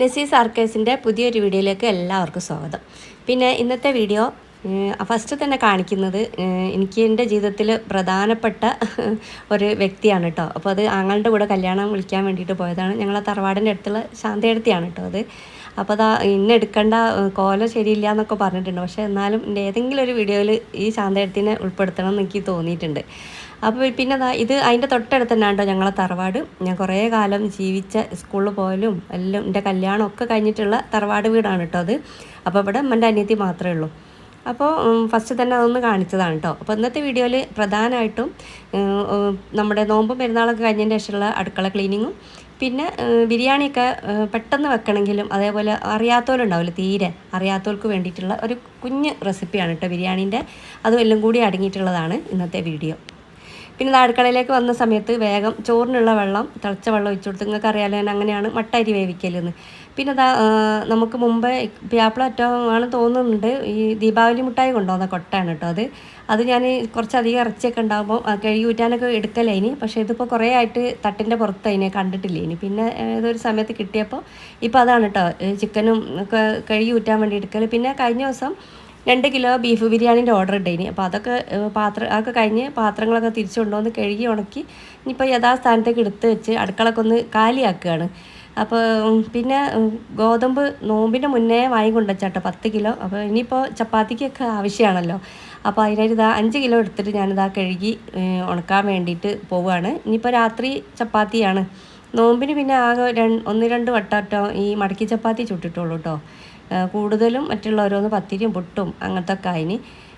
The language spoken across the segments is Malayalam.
നസീസ് ആർക്കേഴ്സിന്റെ പുതിയൊരു വീഡിയോയിലേക്ക് എല്ലാവർക്കും സ്വാഗതം. പിന്നെ ഇന്നത്തെ വീഡിയോ ഫസ്റ്റ് തന്നെ കാണിക്കുന്നത് എനിക്ക് എന്റെ ജീവിതത്തിൽ പ്രധാനപ്പെട്ട ഒരു വ്യക്തിയാണ് കേട്ടോ. അപ്പോൾ അത് ആങ്ങളുടെ കൂടെ കല്യാണം വിളിക്കാൻ വേണ്ടിയിട്ട് പോയതാണ്. ഞങ്ങളെ തറവാടിന്റെ അടുത്തുള്ള ശാന്തയെടുത്തിയാണ് കേട്ടോ അത്. അപ്പോൾ അതാ ഇന്ന് എടുക്കേണ്ട കോലം ശരിയില്ല എന്നൊക്കെ പറഞ്ഞിട്ടുണ്ട്. പക്ഷേ എന്നാലും എന്റെ ഏതെങ്കിലും ഒരു വീഡിയോയിൽ ഈ ശാന്തയെടുത്തിനെ ഉൾപ്പെടുത്തണം എന്ന് എനിക്ക് തോന്നിയിട്ടുണ്ട്. അപ്പോൾ പിന്നെ അതാ ഇത് അതിന്റെ തൊട്ടടുത്ത് തന്നെയാണ് കേട്ടോ ഞങ്ങളെ തറവാട്. ഞാൻ കുറേ കാലം ജീവിച്ച സ്കൂളിൽ പോയാലും എല്ലാം എന്റെ കല്യാണം ഒക്കെ കഴിഞ്ഞിട്ടുള്ള തറവാട് വീടാണ് കേട്ടോ അത്. അപ്പോൾ ഇവിടെ അമ്മന്റെ അനിയത്തി മാത്രമേ ഉള്ളൂ. അപ്പോൾ ഫസ്റ്റ് തന്നെ അതൊന്ന് കാണിച്ചതാണ് കേട്ടോ അപ്പോൾ ഇന്നത്തെ വീഡിയോയിൽ പ്രധാനമായിട്ടും നമ്മുടെ നോമ്പ് പെരുന്നാളൊക്കെ കഴിഞ്ഞതിന് ശേഷമുള്ള അടുക്കള ക്ലീനിങ്ങും പിന്നെ ബിരിയാണിയൊക്കെ പെട്ടെന്ന് വെക്കണമെങ്കിലും അതേപോലെ അറിയാത്തവരുണ്ടാവില്ല തീരെ അറിയാത്തവർക്ക് വേണ്ടിയിട്ടുള്ള ഒരു കുഞ്ഞ് റെസിപ്പിയാണ് കേട്ടോ ബിരിയാണീന്റെ. അതും എല്ലാം കൂടി അടങ്ങിയിട്ടുള്ളതാണ് ഇന്നത്തെ വീഡിയോ. പിന്നെ അടുക്കളയിലേക്ക് വന്ന സമയത്ത് വേഗം ചോറിനുള്ള വെള്ളം തിളച്ച വെള്ളം ഒഴിച്ചു കൊടുത്ത്. നിങ്ങൾക്ക് അറിയാലോ ഞാൻ അങ്ങനെയാണ് മട്ട അരി വേവിക്കലെന്ന്. പിന്നെ അതാ നമുക്ക് മുമ്പേ പ്യാപ്പിള അറ്റോ തോന്നുന്നുണ്ട്. ഈ ദീപാവലി മിഠായി കൊണ്ടുവന്ന കൊട്ടയാണ് കേട്ടോ അത്. അത് ഞാൻ കുറച്ചധികം ഇറച്ചിയൊക്കെ ഉണ്ടാകുമ്പോൾ കഴുകി ഊറ്റാനൊക്കെ എടുക്കലേനി. പക്ഷേ ഇതിപ്പോൾ കുറേ ആയിട്ട് തട്ടിന്റെ പുറത്ത് അതിനെ കണ്ടിട്ടില്ല ഇനി പിന്നെ ഏതൊരു സമയത്ത് കിട്ടിയപ്പോൾ ഇപ്പോൾ അതാണ് കേട്ടോ ചിക്കനും ഒക്കെ കഴുകി ഊറ്റാൻ വേണ്ടി എടുക്കൽ പിന്നെ കഴിഞ്ഞ ദിവസം രണ്ട് കിലോ ബീഫ് ബിരിയാണീന്റെ ഓർഡർ ഇട്ടേനി. അപ്പോൾ അതൊക്കെ പാത്രം അതൊക്കെ കഴിഞ്ഞ് പാത്രങ്ങളൊക്കെ തിരിച്ചു കൊണ്ടുവന്ന് കഴുകി ഉണക്കി ഇനിയിപ്പോൾ യഥാസ്ഥാനത്തേക്ക് എടുത്ത് വെച്ച് അടുക്കളൊക്കെ ഒന്ന് കാലിയാക്കുകയാണ്. അപ്പോൾ പിന്നെ ഗോതമ്പ് നോമ്പിന്റെ മുന്നേ വാങ്ങി കൊണ്ടുവച്ചാട്ടോ പത്ത് കിലോ. അപ്പോൾ ഇനിയിപ്പോൾ ചപ്പാത്തിക്കൊക്കെ ആവശ്യമാണല്ലോ. അപ്പോൾ അതിനായിട്ട് ഇതാ അഞ്ച് കിലോ എടുത്തിട്ട് ഞാനിതാ കഴുകി ഉണക്കാൻ വേണ്ടിയിട്ട് പോവുകയാണ്. ഇനിയിപ്പോൾ രാത്രി ചപ്പാത്തിയാണ്. നോമ്പിന് പിന്നെ ആകെ ഒന്ന് രണ്ട് വട്ടം ഈ മടക്കി ചപ്പാത്തി ചുട്ടിട്ടുള്ളൂ കേട്ടോ കൂടുതലും മറ്റുള്ള ഓരോന്ന് പത്തിരിയും പുട്ടും അങ്ങനത്തെ ഒക്കെ അതിന്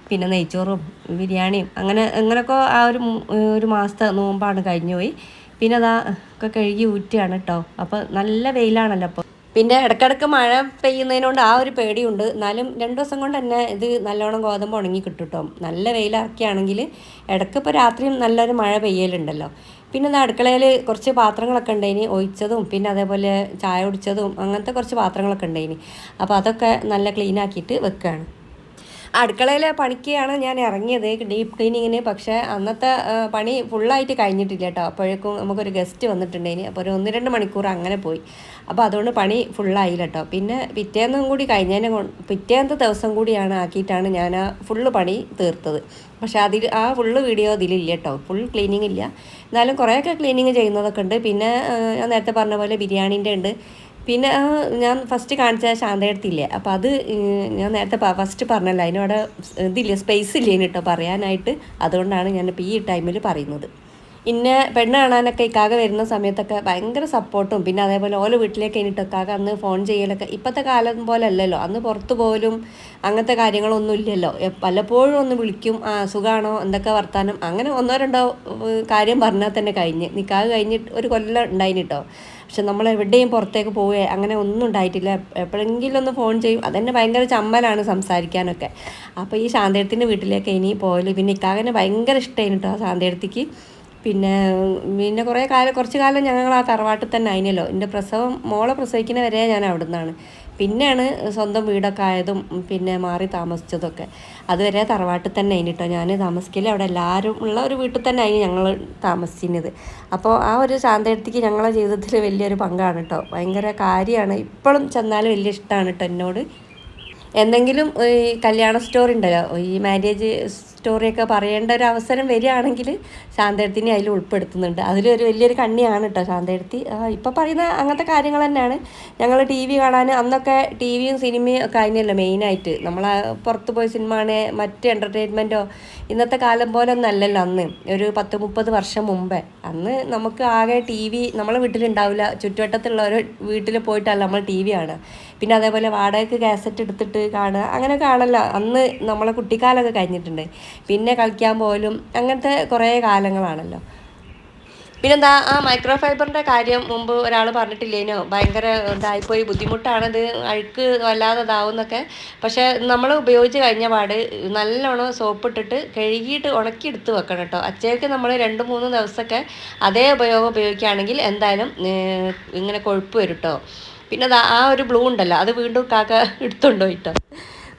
പിന്നെ നെയ്ച്ചോറും ബിരിയാണിയും അങ്ങനെ അങ്ങനെയൊക്കെ ആ ഒരു ഒരു മാസത്തെ നോമ്പാണ് കഴിഞ്ഞു പോയി. പിന്നെ അതാ ഒക്കെ കഴുകി ഊറ്റുകയാണ് കേട്ടോ അപ്പോൾ നല്ല വെയിലാണല്ലോ അപ്പോൾ പിന്നെ ഇടയ്ക്കിടയ്ക്ക് മഴ പെയ്യുന്നതിനോണ്ട് ആ ഒരു പേടിയുണ്ട്. എന്നാലും രണ്ട് ദിവസം കൊണ്ട് തന്നെ ഇത് നല്ലോണം ഗോതമ്പ് ഉണങ്ങി കിട്ടും കേട്ടോ നല്ല വെയിലാക്കിയാണെങ്കിൽ ഇടയ്ക്ക് ഇപ്പോൾ രാത്രിയും നല്ലൊരു മഴ പെയ്യലുണ്ടല്ലോ. പിന്നെ ഒന്ന് അടുക്കളയിൽ കുറച്ച് പാത്രങ്ങളൊക്കെ ഉണ്ടായിന് ഒഴിച്ചതും പിന്നെ അതേപോലെ ചായ കുടിച്ചതും അങ്ങനത്തെ കുറച്ച് പാത്രങ്ങളൊക്കെ ഉണ്ടായിന് അപ്പോൾ അതൊക്കെ നല്ല ക്ലീൻ ആക്കിയിട്ട് വെക്കുകയാണ് അടുക്കളയിലെ പണിക്കാണ് ഞാൻ ഇറങ്ങിയത് ഡീപ്പ് ക്ലീനിങ്ങിന് പക്ഷേ അന്നത്തെ പണി ഫുള്ളായിട്ട് കഴിഞ്ഞിട്ടില്ല കേട്ടോ അപ്പോഴേക്കും നമുക്കൊരു ഗസ്റ്റ് വന്നിട്ടുണ്ടേനി. അപ്പോൾ ഒരു ഒന്ന് രണ്ട് മണിക്കൂർ അങ്ങനെ പോയി. അപ്പോൾ അതുകൊണ്ട് പണി ഫുള്ളായില്ല കേട്ടോ പിന്നെ പിറ്റേന്നും കൂടി കഴിഞ്ഞതിനെ പിറ്റേന്നത്തെ ദിവസം കൂടിയാണ് ആക്കിയിട്ടാണ് ഞാൻ ആ ഫുള്ള് പണി തീർത്തത്. പക്ഷേ അതിൽ ആ ഫുള്ള് വീഡിയോ അതിലില്ല കേട്ടോ ഫുൾ ക്ലീനിങ് ഇല്ല. എന്നാലും കുറേയൊക്കെ ക്ലീനിങ് ചെയ്യുന്നതൊക്കെ ഉണ്ട്. പിന്നെ ഞാൻ നേരത്തെ പറഞ്ഞ പോലെ ബിരിയാണീന്റെ ഉണ്ട്. പിന്നെ ഞാൻ ഫസ്റ്റ് കാണിച്ച ശാന്തയെടുത്തില്ലേ അപ്പോൾ അത് ഞാൻ നേരത്തെ ഫസ്റ്റ് പറഞ്ഞല്ലോ. അതിനവിടെ ഇതില്ല? സ്പേസ് ഇല്ല കേട്ടോ പറയാനായിട്ട്. അതുകൊണ്ടാണ് ഞാൻ ഇപ്പോൾ ഈ ടൈമിൽ പറയുന്നത്. ഇന്നെ പെണ്ണ് കാണാനൊക്കെ ഇക്കാക വരുന്ന സമയത്തൊക്കെ ഭയങ്കര സപ്പോർട്ടും. പിന്നെ അതേപോലെ ഓല വീട്ടിലേക്ക് കഴിഞ്ഞിട്ട് ഇക്കാക അന്ന് ഫോൺ ചെയ്യലൊക്കെ ഇപ്പോഴത്തെ കാലം പോലെ അല്ലല്ലോ അന്ന് പുറത്ത് പോലും അങ്ങനത്തെ കാര്യങ്ങളൊന്നും ഇല്ലല്ലോ. പലപ്പോഴും ഒന്ന് വിളിക്കും ആ സുഖമാണോ എന്തൊക്കെ വർത്താനം? അങ്ങനെ ഒന്നോ രണ്ടോ കാര്യം പറഞ്ഞാൽ തന്നെ കഴിഞ്ഞ്. നിക്കാഹ് കഴിഞ്ഞിട്ട് ഒരു കൊല്ലം ഉണ്ടായിന് കേട്ടോ പക്ഷെ നമ്മൾ എവിടെയും പുറത്തേക്ക് പോവുക അങ്ങനെ ഒന്നും ഉണ്ടായിട്ടില്ല. എപ്പോഴെങ്കിലും ഒന്ന് ഫോൺ ചെയ്യും. അതെന്നെ ഭയങ്കര ചമ്മലാണ് സംസാരിക്കാനൊക്കെ. അപ്പോൾ ഈ ശാന്തേടത്തിന്റെ വീട്ടിലേക്ക് ഇനി പോയാലും പിന്നെ ഇക്കാകനെ ഭയങ്കര ഇഷ്ടമായിരുന്നു കേട്ടോ ആ ശാന്തേടത്തിക്ക്. പിന്നെ പിന്നെ കുറേ കാലം കുറച്ച് കാലം ഞങ്ങൾ ആ തറവാട്ടിൽ തന്നെ ആയിനല്ലോ. എന്റെ പ്രസവം മോളെ പ്രസവിക്കുന്ന വരെ ഞാൻ അവിടെ നിന്നാണ് പിന്നെയാണ് സ്വന്തം വീടൊക്കെ ആയതും പിന്നെ മാറി താമസിച്ചതൊക്കെ. അതുവരെ തറവാട്ടിൽ തന്നെ ആയിന് കേട്ടോ ഞാൻ താമസിക്കൽ അവിടെ എല്ലാവരും ഉള്ള ഒരു വീട്ടിൽ തന്നെ ആയി ഞങ്ങൾ താമസിച്ചിരുന്നത്. അപ്പോൾ ആ ഒരു ശാന്തയെടുത്തേക്ക് ഞങ്ങളെ ജീവിതത്തിൽ വലിയൊരു പങ്കാണ് കേട്ടോ. ഭയങ്കര കാര്യമാണ്. ഇപ്പോഴും ചെന്നാലും വലിയ ഇഷ്ടമാണ് കേട്ടോ എന്നോട്. എന്തെങ്കിലും ഈ കല്യാണ സ്റ്റോറി ഉണ്ടല്ലോ. ഈ മാരേജ് സ്റ്റോറിയൊക്കെ പറയേണ്ട ഒരു അവസരം വരികയാണെങ്കിൽ ശാന്തയെടുത്തിനെ അതിൽ ഉൾപ്പെടുത്തുന്നുണ്ട്. അതിലൊരു വലിയൊരു കണ്ണിയാണ് കേട്ടോ ശാന്തയെടുത്തി ഇപ്പം പറയുന്ന അങ്ങനത്തെ കാര്യങ്ങൾ തന്നെയാണ്. ഞങ്ങൾ ടി വി കാണാൻ അന്നൊക്കെ ടി വിയും സിനിമയും ഒക്കെ അതിനല്ലോ മെയിനായിട്ട്. നമ്മൾ പുറത്ത് പോയ സിനിമ കാണേ മറ്റ് എന്റർടൈൻമെന്റോ ഇന്നത്തെ കാലം പോലെ ഒന്നും അല്ലല്ലോ അന്ന്. ഒരു പത്ത് മുപ്പത് വർഷം മുമ്പേ. അന്ന് നമുക്ക് ആകെ ടി വി നമ്മളെ വീട്ടിലുണ്ടാവില്ല. ഒരു വീട്ടിൽ പോയിട്ടല്ല നമ്മൾ ടി വി കാണുക. പിന്നെ അതേപോലെ വാടകയ്ക്ക് കാസറ്റ് എടുത്തിട്ട് കാണുക. അങ്ങനെയൊക്കെ ആണല്ലോ അന്ന് നമ്മളെ കുട്ടിക്കാലമൊക്കെ കഴിഞ്ഞിട്ടുണ്ട്. പിന്നെ കളിക്കാൻ പോലും അങ്ങനത്തെ കുറേ കാലങ്ങളാണല്ലോ. പിന്നെന്താ ആ മൈക്രോ ഫൈബറിന്റെ കാര്യം മുമ്പ് ഒരാൾ പറഞ്ഞിട്ടില്ലേനോ? ഭയങ്കര ഇതായിപ്പോയി ബുദ്ധിമുട്ടാണത്. അഴുക്ക് വല്ലാതെ ഇതാവുന്നൊക്കെ പക്ഷേ നമ്മൾ ഉപയോഗിച്ച് കഴിഞ്ഞ പാട് നല്ലോണം സോപ്പ് ഇട്ടിട്ട് കഴുകിയിട്ട് ഉണക്കി എടുത്ത് വെക്കണം കേട്ടോ. അച്ചയ്ക്ക് നമ്മൾ രണ്ട് മൂന്ന് ദിവസമൊക്കെ അതേ ഉപയോഗം ഉപയോഗിക്കുകയാണെങ്കിൽ എന്തായാലും ഇങ്ങനെ കൊഴുപ്പ് വരും കേട്ടോ. പിന്നെ ആ ഒരു ബ്ലൂ ഉണ്ടല്ലോ അത് വീണ്ടും കാക്ക എടുത്തുണ്ടോ കേട്ടോ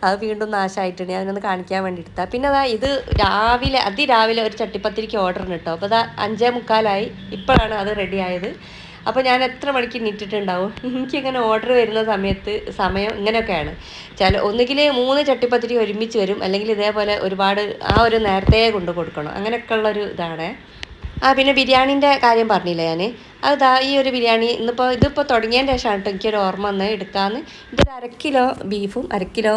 അത് വീണ്ടും നാശമായിട്ടുണ്ട് ഞാനൊന്ന് കാണിക്കാൻ വേണ്ടി എടുത്താ പിന്നെ അതാ ഇത് രാവിലെ അതിരാവിലെ ഒരു ചട്ടിപ്പത്തിരിക്ക് ഓർഡർ ഉണ്ട് കേട്ടോ അപ്പോൾ അതാ അഞ്ചേ മുക്കാലായി. ഇപ്പോഴാണ് അത് റെഡി ആയത്. അപ്പോൾ ഞാൻ എത്ര മണിക്ക് എണീറ്റിട്ടുണ്ടാവും എനിക്കിങ്ങനെ ഓർഡർ വരുന്ന സമയത്ത് സമയം ഇങ്ങനെയൊക്കെയാണ്. ചില ഒന്നുകിൽ മൂന്ന് ചട്ടിപ്പത്തിരി ഒരുമിച്ച് വരും. അല്ലെങ്കിൽ ഇതേപോലെ ഒരുപാട് ആ ഒരു നേരത്തെ കൊണ്ട് കൊടുക്കണം. അങ്ങനെയൊക്കെ അങ്ങനെയൊക്കെയുള്ളൊരു ഇതാണ്. ആ പിന്നെ ബിരിയാണീന്റെ കാര്യം പറഞ്ഞില്ല ഞാൻ അതാ ഈ ഒരു ബിരിയാണി ഇന്നിപ്പോൾ ഇതിപ്പോൾ തുടങ്ങിയതിന്റെ ശേഷമാണ് കേട്ടോ എനിക്കൊരു ഓർമ്മ വന്ന് എടുക്കാമെന്ന് ഇതൊരു അര കിലോ ബീഫും അര കിലോ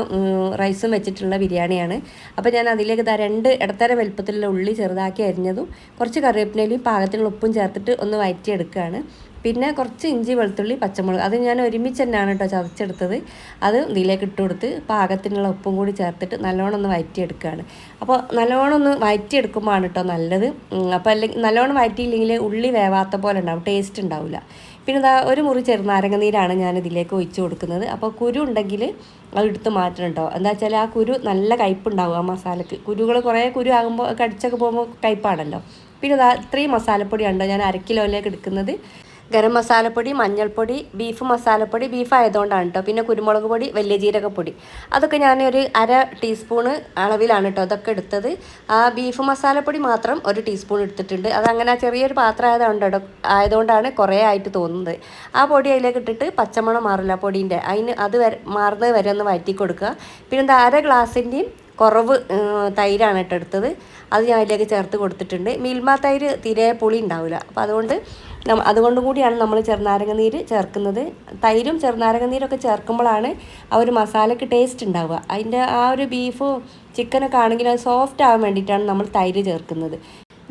റൈസും വെച്ചിട്ടുള്ള ബിരിയാണിയാണ്. അപ്പോൾ ഞാൻ അതിലേക്ക് ഇതാ രണ്ട് ഇടത്തര വലുപ്പത്തിലുള്ള ഉള്ളി ചെറുതാക്കി അരിഞ്ഞതും കുറച്ച് കറിവേപ്പിനയിലും പാകത്തിനുള്ള ഉപ്പും ചേർത്തിട്ട് ഒന്ന് വഴറ്റിയെടുക്കുകയാണ് പിന്നെ കുറച്ച് ഇഞ്ചി വെളുത്തുള്ളി പച്ചമുളക്. അത് ഞാൻ ഒരുമിച്ച് തന്നെയാണ് കേട്ടോ ചതച്ചെടുത്തത്. അത് ഇതിലേക്ക് ഇട്ട് കൊടുത്ത് പാകത്തിനുള്ള ഉപ്പും കൂടി ചേർത്തിട്ട് നല്ലോണം ഒന്ന് വഴറ്റിയെടുക്കുകയാണ് അപ്പോൾ നല്ലോണം ഒന്ന് വഴറ്റിയെടുക്കുമ്പോഴാണ് കേട്ടോ നല്ലത്. അപ്പോൾ അല്ലെങ്കിൽ നല്ലോണം വഴറ്റിയില്ലെങ്കിൽ ഉള്ളി വേവാത്ത പോലെ ഉണ്ടാവും ടേസ്റ്റ് ഉണ്ടാവില്ല. പിന്നെ ഇതാ ഒരു മുറി ചെറുനാരങ്ങ നീരാണ് ഞാൻ ഇതിലേക്ക് ഒഴിച്ച് കൊടുക്കുന്നത്. അപ്പോൾ കുരു ഉണ്ടെങ്കിൽ അത് എടുത്ത് മാറ്റണം കേട്ടോ എന്താ വെച്ചാൽ ആ കുരു നല്ല കയ്പുണ്ടാവും ആ മസാലക്ക്. കുരുകൾ കുറേ കുരു ആകുമ്പോൾ കടിച്ചൊക്കെ പോകുമ്പോൾ കയ്പാണല്ലോ പിന്നെ ഇതാ ഇത്രയും മസാലപ്പൊടിയാണ് ഞാൻ അര എടുക്കുന്നത്. ഗരം മസാലപ്പൊടി മഞ്ഞൾപ്പൊടി ബീഫ് മസാലപ്പൊടി ബീഫ് ആയതുകൊണ്ടാണ് കേട്ടോ പിന്നെ കുരുമുളക് പൊടി വലിയ ജീരകപ്പൊടി. അതൊക്കെ ഞാൻ ഒരു അര ടീസ്പൂണ് അളവിലാണ് കേട്ടോ അതൊക്കെ എടുത്തത്. ആ ബീഫ് മസാലപ്പൊടി മാത്രം ഒരു ടീസ്പൂൺ എടുത്തിട്ടുണ്ട്. അതങ്ങനെ ചെറിയൊരു പാത്രം ആയതുകൊണ്ട് ആയതുകൊണ്ടാണ് കുറേ ആയിട്ട് തോന്നുന്നത്. ആ പൊടി അതിലേക്ക് ഇട്ടിട്ട് പച്ചമണം മാറില്ല പൊടീന്റെ. അതിന് അത് വരെ മാറുന്നത് വരെ ഒന്ന് വഴറ്റി കൊടുക്കുക. പിന്നെ അര ഗ്ലാസിന്റെയും കുറവ് തൈരാണ് കേട്ടോ എടുത്തത്. അത് ഞാൻ അതിലേക്ക് ചേർത്ത് കൊടുത്തിട്ടുണ്ട്. മിൽമ തൈര് തീരെ പുളി ഉണ്ടാവില്ല. അപ്പോൾ അതുകൊണ്ട് അതുകൊണ്ടും കൂടിയാണ് നമ്മൾ ചെറുനാരങ്ങ നീര് ചേർക്കുന്നത്. തൈരും ചെറുനാരങ്ങ നീരൊക്കെ ചേർക്കുമ്പോഴാണ് ആ ഒരു മസാലയ്ക്ക് ടേസ്റ്റ് ഉണ്ടാവുക. അതിന്റെ ആ ഒരു ബീഫും ചിക്കനൊക്കെ ആണെങ്കിൽ അത് സോഫ്റ്റ് ആവാൻ വേണ്ടിയിട്ടാണ് നമ്മൾ തൈര് ചേർക്കുന്നത്.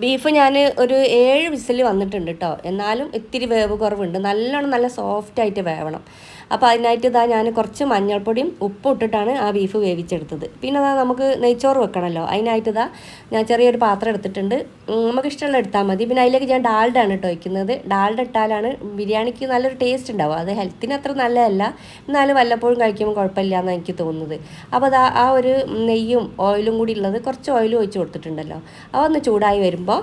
ബീഫ് ഞാൻ ഒരു ഏഴ് വിസിൽ വന്നിട്ടുണ്ട് കേട്ടോ എന്നാലും ഇത്തിരി വേവ് കുറവുണ്ട്. നല്ലോണം നല്ല സോഫ്റ്റ് ആയിട്ട് വേവണം. അപ്പോൾ അതിനായിട്ട് ഇതാ ഞാൻ കുറച്ച് മഞ്ഞൾപ്പൊടിയും ഉപ്പും ഇട്ടിട്ടാണ് ആ ബീഫ് വേവിച്ചെടുത്തത്. പിന്നെ അതാ നമുക്ക് നെയ്ച്ചോറ് വെക്കണമല്ലോ അതിനായിട്ട് ഇതാ ഞാൻ ചെറിയൊരു പാത്രം എടുത്തിട്ടുണ്ട്. നമുക്ക് ഇഷ്ടമുള്ള എടുത്താൽ മതി. പിന്നെ അതിലേക്ക് ഞാൻ ഡാൽഡാണ് കേട്ടോ വയ്ക്കുന്നത് ഡാൽഡ ഇട്ടാലാണ് ബിരിയാണിക്ക് നല്ലൊരു ടേസ്റ്റ് ഉണ്ടാവും അത് ഹെൽത്തിന് അത്ര നല്ലതല്ല. എന്നാലും വല്ലപ്പോഴും കഴിക്കുമ്പോൾ കുഴപ്പമില്ല എന്നാണ് എനിക്ക് തോന്നുന്നത്. അപ്പോൾ അതാ ആ ഒരു നെയ്യും ഓയിലും കൂടി ഉള്ളത് കുറച്ച് ഓയിലും ഒഴിച്ച് കൊടുത്തിട്ടുണ്ടല്ലോ. അതൊന്ന് ചൂടായി വരുമ്പോൾ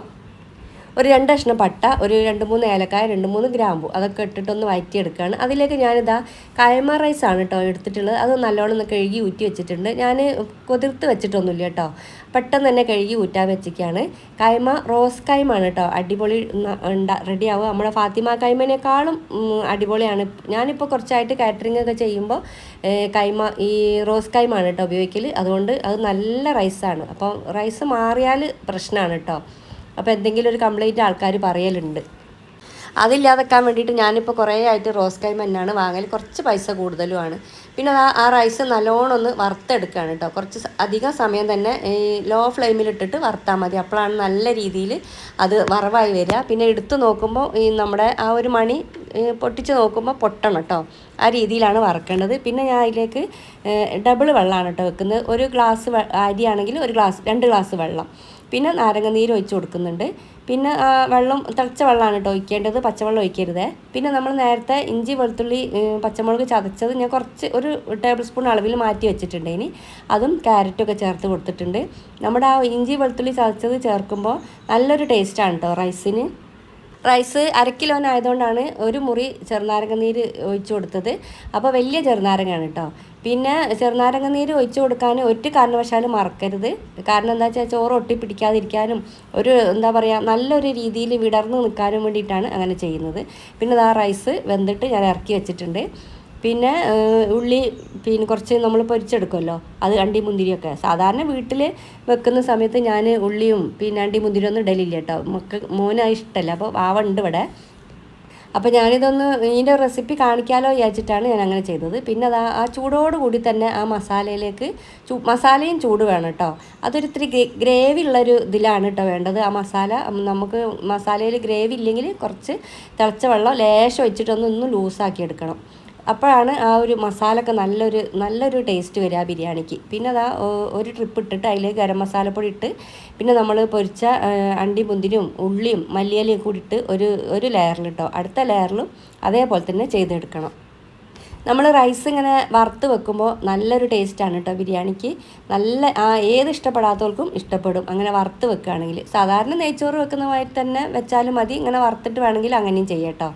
ഒരു രണ്ട് കഷ്ണം പട്ട ഒരു രണ്ട് മൂന്ന് ഏലക്കായ രണ്ട് മൂന്ന് ഗ്രാമ്പു അതൊക്കെ ഇട്ടിട്ടൊന്ന് വഴറ്റിയെടുക്കുകയാണ് അതിലേക്ക് ഞാനിതാ കൈമ റൈസാണ് കേട്ടോ എടുത്തിട്ടുള്ളത്. അത് നല്ലോണം ഒന്ന് കഴുകി ഊറ്റി വെച്ചിട്ടുണ്ട്. ഞാൻ കുതിർത്ത് വെച്ചിട്ടൊന്നുമില്ല കേട്ടോ പെട്ടെന്ന് തന്നെ കഴുകി ഊറ്റാൻ വെച്ചിരിക്കുകയാണ്. കൈമ റോസ് കൈമാണ് കേട്ടോ അടിപൊളി റെഡി ആവുക നമ്മുടെ ഫാത്തിമ കൈമേനേക്കാളും അടിപൊളിയാണ്. ഞാനിപ്പോൾ കുറച്ചായിട്ട് കാറ്ററിംഗ് ഒക്കെ ചെയ്യുമ്പോൾ കൈമ ഈ റോസ് കൈമാണ് കേട്ടോ ഉപയോഗിക്കൽ അതുകൊണ്ട് അത് നല്ല റൈസാണ്. അപ്പോൾ റൈസ് മാറിയാൽ പ്രശ്നമാണ് കേട്ടോ അപ്പോൾ എന്തെങ്കിലും ഒരു കംപ്ലൈന്റ് ആൾക്കാർ പറയലുണ്ട്. അതില്ലാതെക്കാൻ വേണ്ടിയിട്ട് ഞാനിപ്പോൾ കുറേ ആയിട്ട് റോസ് കൈമ തന്നെയാണ് വാങ്ങൽ. കുറച്ച് പൈസ കൂടുതലുമാണ്. പിന്നെ ആ ആ റൈസ് നല്ലോണം ഒന്ന് വറുത്തെടുക്കുകയാണ് കേട്ടോ കുറച്ച് അധികം സമയം തന്നെ ഈ ലോ ഫ്ലെയിമിലിട്ടിട്ട് വറുത്താൽ മതി. അപ്പോഴാണ് നല്ല രീതിയിൽ അത് വറവായി വരിക പിന്നെ എടുത്ത് നോക്കുമ്പോൾ ഈ നമ്മുടെ ആ ഒരു മണി പൊട്ടിച്ച് നോക്കുമ്പോൾ പൊട്ടണം കേട്ടോ ആ രീതിയിലാണ് വറക്കേണ്ടത്. പിന്നെ ഞാൻ അതിലേക്ക് ഡബിൾ വെള്ളമാണ് കേട്ടോ വെക്കുന്നത്. ഒരു ഗ്ലാസ് അരിയാണെങ്കിൽ ഒരു ഗ്ലാസ് രണ്ട് ഗ്ലാസ് വെള്ളം. പിന്നെ നാരങ്ങ നീര് ഒഴിച്ച് കൊടുക്കുന്നുണ്ട്. പിന്നെ വെള്ളം തിളച്ച വെള്ളമാണ് കേട്ടോ ഒഴിക്കേണ്ടത്. പച്ചവെള്ളം ഒഴിക്കരുത്. പിന്നെ നമ്മൾ നേരത്തെ ഇഞ്ചി വെളുത്തുള്ളി പച്ചമുളക് ചതച്ചത് ഞാൻ കുറച്ച് ഒരു ടേബിൾ സ്പൂൺ അളവിൽ മാറ്റി വെച്ചിട്ടുണ്ട് ഇനി. അതും ക്യാരറ്റൊക്കെ ചേർത്ത് കൊടുത്തിട്ടുണ്ട്. നമ്മുടെ ആ ഇഞ്ചി വെളുത്തുള്ളി ചതച്ചത് ചേർക്കുമ്പോൾ നല്ലൊരു ടേസ്റ്റാണ് കേട്ടോ റൈസിന് റൈസ് അരക്കിലോനായതുകൊണ്ടാണ് ഒരു മുറി ചെറുനാരങ്ങ നീര് ഒഴിച്ചു കൊടുത്തത്. അപ്പോൾ വലിയ ചെറുനാരങ്ങയാണ് കേട്ടോ പിന്നെ ചെറുനാരങ്ങ നീര് ഒഴിച്ചു കൊടുക്കാൻ ഒറ്റ കാരണവശാലും മറക്കരുത്. കാരണം എന്താ വെച്ചാൽ ചോറ് ഒട്ടിപ്പിടിക്കാതിരിക്കാനും ഒരു എന്താ പറയുക നല്ലൊരു രീതിയിൽ വിടർന്ന് നിൽക്കാനും വേണ്ടിയിട്ടാണ് അങ്ങനെ ചെയ്യുന്നത്. പിന്നെ ആ റൈസ് വെന്തിട്ട് ഞാൻ ഇറക്കി വെച്ചിട്ടുണ്ട്. പിന്നെ ഉള്ളി പിന്നെ കുറച്ച് നമ്മൾ പൊരിച്ചെടുക്കുമല്ലോ. അത് അണ്ടി മുന്തിരിയൊക്കെ. സാധാരണ വീട്ടിൽ വെക്കുന്ന സമയത്ത് ഞാൻ ഉള്ളിയും പിന്നെ അണ്ടി മുന്തിരിയൊന്നും ഇടലില്ല കേട്ടോ. മക്ക മോന് ഇഷ്ടമല്ല. അപ്പോൾ വാവുണ്ട് ഇവിടെ. അപ്പോൾ ഞാനിതൊന്ന് ഇതിന്റെ റെസിപ്പി കാണിക്കാലോ വിചാരിച്ചിട്ടാണ് ഞാൻ അങ്ങനെ ചെയ്തത്. പിന്നെ അത് ആ ചൂടോട് കൂടി തന്നെ ആ മസാലയിലേക്ക് ചൂ മസാലയും ചൂട് വേണം കേട്ടോ. അതൊരു ഇത്തിരി ഗ്രേവി ഉള്ളൊരു ഇതിലാണ് കേട്ടോ വേണ്ടത്. ആ മസാല നമുക്ക് മസാലയിൽ ഗ്രേവി ഇല്ലെങ്കിൽ കുറച്ച് തിളച്ച വെള്ളം ലേശം ഒഴിച്ചിട്ടൊന്ന് ഒന്ന് ലൂസാക്കി എടുക്കണം. അപ്പോഴാണ് ആ ഒരു മസാലയൊക്കെ നല്ലൊരു നല്ലൊരു ടേസ്റ്റ് വരിക ബിരിയാണിക്ക്. പിന്നെ അതാ ഒരു ട്രിപ്പ് ഇട്ടിട്ട് അതിൽ ഗരം മസാലപ്പൊടി ഇട്ട് പിന്നെ നമ്മൾ പൊരിച്ച അണ്ടി മുന്തിരിയും ഉള്ളിയും മല്ലിയലയും കൂടി ഇട്ട് ഒരു ഒരു ലെയറിൽ ഇട്ടോ അടുത്ത ലെയറിലും അതേപോലെ തന്നെ ചെയ്തെടുക്കണം. നമ്മൾ റൈസ് ഇങ്ങനെ വറുത്ത് വെക്കുമ്പോൾ നല്ലൊരു ടേസ്റ്റാണ് കേട്ടോ ബിരിയാണിക്ക്. നല്ല ആ ഏത് ഇഷ്ടപ്പെടാത്തവർക്കും ഇഷ്ടപ്പെടും. അങ്ങനെ വറുത്ത് വെക്കുകയാണെങ്കിൽ. സാധാരണ നെയ്ച്ചോറ് വെക്കുന്ന മാതിരി തന്നെ വെച്ചാലും മതി. ഇങ്ങനെ വറുത്തിട്ട് വേണമെങ്കിൽ അങ്ങനെയും ചെയ്യട്ടോ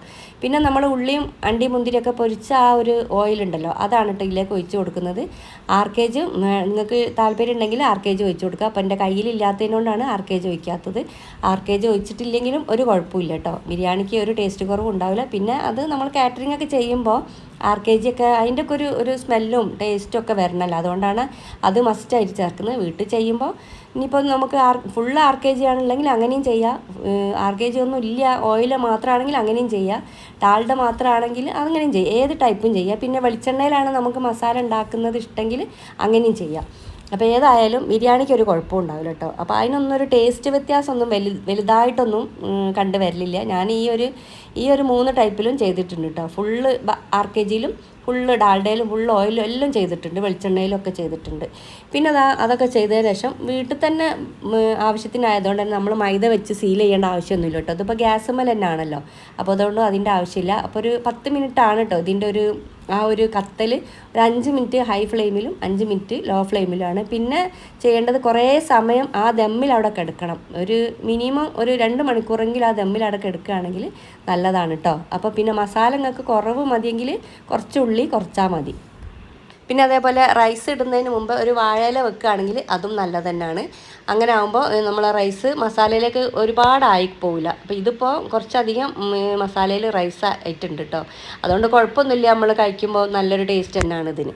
പിന്നെ നമ്മൾ ഉള്ളിയും അണ്ടി മുന്തിരിയൊക്കെ പൊരിച്ച ആ ഒരു ഓയിൽ ഉണ്ടല്ലോ അതാണ് കേട്ടോ ഇതിലേക്ക് ഒഴിച്ച് കൊടുക്കുന്നത്. ആർ കെ ജി നിങ്ങൾക്ക് താല്പര്യം ഉണ്ടെങ്കിൽ ആർ കെ ജി ഒഴിച്ച് കൊടുക്കുക. അപ്പോൾ എന്റെ കയ്യിലില്ലാത്തതിനോണ്ടാണ് ആർ കെ ജി ഒഴിക്കാത്തത്. ആർ കെ ജി ഒഴിച്ചിട്ടില്ലെങ്കിലും ഒരു കുഴപ്പമില്ല കേട്ടോ ബിരിയാണിക്ക് ഒരു ടേസ്റ്റ് കുറവ് ഉണ്ടാവില്ല പിന്നെ അത് നമ്മൾ കാറ്ററിംഗ് ഒക്കെ ചെയ്യുമ്പോൾ ആർ കെ ജി ഒക്കെ അതിന്റെ ഒക്കെ ഒരു ഒരു സ്മെല്ലും ടേസ്റ്റും ഒക്കെ വരണമല്ലോ അതുകൊണ്ടാണ് അത് മസ്റ്റായിട്ട് ചേർക്കുന്നത്. വീട്ടിൽ ചെയ്യുമ്പോൾ ഇനിയിപ്പോൾ നമുക്ക് R full R K G ആണെന്നുണ്ടെങ്കിൽ അങ്ങനെയും ചെയ്യാം. ആർ കെ ജി ഒന്നും ഇല്ല. ഓയിൽ മാത്രമാണെങ്കിൽ അങ്ങനെയും ചെയ്യാം. ഡാൾഡ മാത്രമാണെങ്കിൽ അങ്ങനെയും ചെയ്യാം. ഏത് ടൈപ്പും ചെയ്യാം. പിന്നെ വെളിച്ചെണ്ണയിലാണ് നമുക്ക് മസാല ഉണ്ടാക്കുന്നത് ഇഷ്ടമെങ്കിൽ അങ്ങനെയും ചെയ്യാം. അപ്പോൾ ഏതായാലും ബിരിയാണിക്ക് ഒരു കുഴപ്പം ഉണ്ടാവില്ല കേട്ടോ അപ്പോൾ അതിനൊന്നും ഒരു ടേസ്റ്റ് വ്യത്യാസമൊന്നും വലു വലുതായിട്ടൊന്നും കണ്ടു വരലില്ല. ഞാൻ ഈ ഒരു ഈ ഒരു മൂന്ന് ടൈപ്പിലും ചെയ്തിട്ടുണ്ട് കേട്ടോ ഫുള്ള് ആർ കെ ജിയിലും ഫുള്ള് ഡാൽഡയിലും ഫുള്ള് ഓയിലും എല്ലാം ചെയ്തിട്ടുണ്ട്. വെളിച്ചെണ്ണയിലും ഒക്കെ ചെയ്തിട്ടുണ്ട്. പിന്നെ അതാ അതൊക്കെ ചെയ്തതിന് ശേഷം വീട്ടിൽ തന്നെ ആവശ്യത്തിനായതുകൊണ്ട് തന്നെ നമ്മൾ മൈദ വെച്ച് സീൽ ചെയ്യേണ്ട ആവശ്യമൊന്നുമില്ല കേട്ടോ അതിപ്പോൾ ഗ്യാസ് മേൽ തന്നെ ആണല്ലോ അപ്പോൾ അതുകൊണ്ട് അതിന്റെ ആവശ്യമില്ല. അപ്പോൾ ഒരു പത്ത് മിനിറ്റ് ആണ് കേട്ടോ ഇതിന്റെ ഒരു ആ ഒരു കത്തൽ ഒരു അഞ്ച് മിനിറ്റ് ഹൈ ഫ്ലെയിമിലും അഞ്ച് മിനിറ്റ് ലോ ഫ്ലെയിമിലുമാണ് പിന്നെ ചെയ്യേണ്ടത് കുറേ സമയം ആ ദമ്മിൽ അവിടെ കിടക്കണം. ഒരു മിനിമം ഒരു രണ്ട് മണിക്കൂറെങ്കിലും ആ ദമ്മിൽ അവിടെ കിടക്കുകയാണെങ്കിൽ നല്ലതാണ് കേട്ടോ അപ്പോൾ പിന്നെ മസാല നിങ്ങൾക്ക് കുറവ് മതിയെങ്കിൽ കുറച്ച് ഉള്ളി കുറച്ചാൽ മതി. പിന്നെ അതേപോലെ റൈസ് ഇടുന്നതിന് മുമ്പ് ഒരു വാഴയില വെക്കുകയാണെങ്കിൽ അതും നല്ലത് തന്നെയാണ് അങ്ങനെ ആകുമ്പോൾ നമ്മൾ റൈസ് മസാലയിലേക്ക് ഒരുപാടായി പോവില്ല. അപ്പോൾ ഇതിപ്പോൾ കുറച്ചധികം മസാലയിൽ റൈസ് ആയിട്ടുണ്ട് കേട്ടോ അതുകൊണ്ട് കുഴപ്പമൊന്നുമില്ല. നമ്മൾ കഴിക്കുമ്പോൾ നല്ലൊരു ടേസ്റ്റ് തന്നെയാണ് ഇതിന്.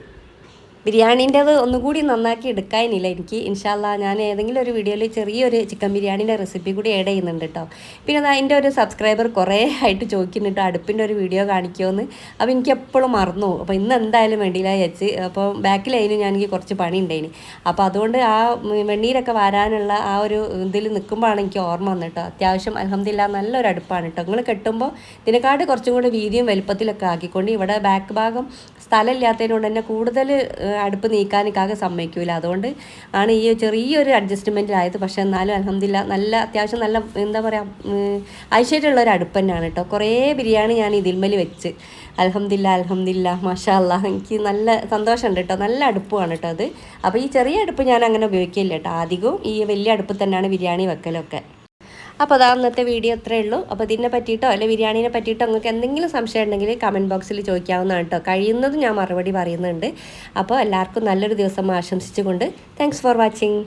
ബിരിയാണീന്റെത് ഒന്നുകൂടി നന്നാക്കി എടുക്കാനില്ല. എനിക്ക് ഇൻഷാല്ല ഞാൻ ഏതെങ്കിലും ഒരു വീഡിയോയിൽ ചെറിയൊരു ചിക്കൻ ബിരിയാണീന്റെ റെസിപ്പി കൂടി ആഡ് ചെയ്യുന്നുണ്ട് കേട്ടോ പിന്നെ അത് ഒരു സബ്സ്ക്രൈബർ കുറേ ആയിട്ട് ചോദിക്കുന്നുണ്ട് അടുപ്പിന്റെ ഒരു വീഡിയോ കാണിക്കുമെന്ന് അപ്പോൾ എനിക്ക് എപ്പോഴും മറന്നു അപ്പോൾ ഇന്ന് എന്തായാലും വേണ്ടിയില്ല വെച്ച് അപ്പോൾ ബാക്കിലായിരുന്നു ഞാൻ എനിക്ക് കുറച്ച് പണി ഉണ്ടായിന്. അപ്പോൾ അതുകൊണ്ട് ആ വെണ്ണീരൊക്കെ വരാനുള്ള ആ ഒരു ഇതിൽ നിൽക്കുമ്പോഴാണ് എനിക്ക് ഓർമ്മ വന്നത് കേട്ടോ അത്യാവശ്യം അലഹമില്ല നല്ലൊരു അടുപ്പാണ് കേട്ടോ നിങ്ങൾ കെട്ടുമ്പോൾ ഇതിനെക്കാട്ട് കുറച്ചും കൂടി വീതിയും വലുപ്പത്തിലൊക്കെ ആക്കിക്കൊണ്ട് ഇവിടെ ബാക്ക് ഭാഗം സ്ഥലമില്ലാത്തതിനോട് തന്നെ കൂടുതൽ അടുപ്പ് നീക്കാനൊക്കെ സമ്മതിക്കൂല. അതുകൊണ്ട് ആണ് ഈ ചെറിയൊരു അഡ്ജസ്റ്റ്മെന്റിലായത് പക്ഷേ എന്നാലും അലഹമില്ല നല്ല അത്യാവശ്യം നല്ല എന്താ പറയുക ഐശ്വര്യമുള്ള ഒരു അടുപ്പ് തന്നെയാണ് കേട്ടോ കുറേ ബിരിയാണി ഞാൻ ഇതിൽമേൽ വെച്ച്. അലഹമില്ല അലഹമില്ല മാഷാ അല്ലാഹ് എനിക്ക് നല്ല സന്തോഷമുണ്ട് കേട്ടോ നല്ല അടുപ്പമാണ് കേട്ടോ അത്. അപ്പോൾ ഈ ചെറിയ അടുപ്പ് ഞാൻ അങ്ങനെ ഉപയോഗിക്കില്ല കേട്ടോ അധികവും ഈ വലിയ അടുപ്പ് തന്നെയാണ് ബിരിയാണി വെക്കലൊക്കെ. അപ്പോൾ അതാ അന്നത്തെ വീഡിയോ അത്രേ ഉള്ളൂ. അപ്പോൾ ഇതിനെ പറ്റിയിട്ടോ അല്ലെങ്കിൽ ബിരിയാണിനെ പറ്റിയിട്ടോ നിങ്ങൾക്ക് എന്തെങ്കിലും സംശയം ഉണ്ടെങ്കിൽ കമന്റ് ബോക്സിൽ ചോദിക്കാവുന്നതാണ് കേട്ടോ കഴിയുന്നതും ഞാൻ മറുപടി പറയുന്നുണ്ട്. അപ്പോൾ എല്ലാവർക്കും നല്ലൊരു ദിവസം ആശംസിച്ചുകൊണ്ട് താങ്ക്സ് ഫോർ വാച്ചിങ്